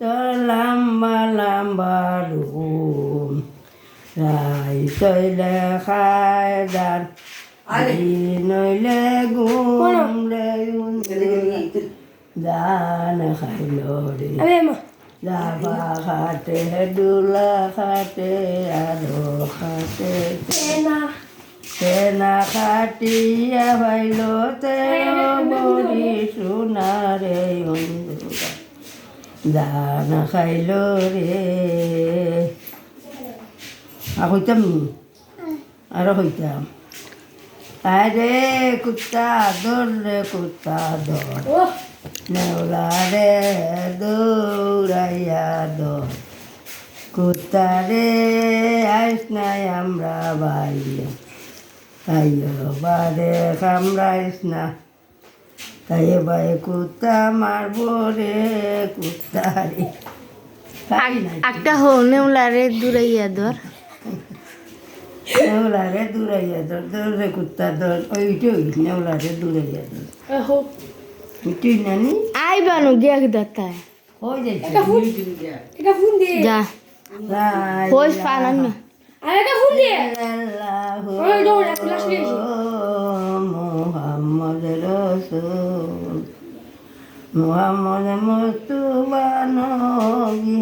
লম্বা লম্বা রুম রাই তৈলে খায় দান নইলে ঘুম রে দান খাইল রে যাবা খাটে দুলা খাটে আরও খাটে না সেনা খাটিয়া ভাইল তেও বড়ি সোনারে দান খাইল রে। আর হইতাম? আরও হইতাম। আরে কুত্তা দর রে কুত্তা দর ও নেওলা রে দৌড়াইয়া দর কুত্তা রে আইস নাই আমরা বাইরে। তাইও বারে কামড়াইস না। তাই ভাই কুত্তা মারবো রে কুত্তা রে। একটা হনেওলারে দূরাইয়া ধর। নেওলা রে দূরাইয়া ধর ধর রে কুত্তা ধর। ওইটাই নেওলা রে দূরাইয়া ধর। তুই নানি। আই বানু গিয়া হয়ে যাচ্ছে যা। হই ফানান না। আরে এটা ফোন দে। মোহাম্মদ রসুল। মোহাম্মদ মস্তুবা নবী।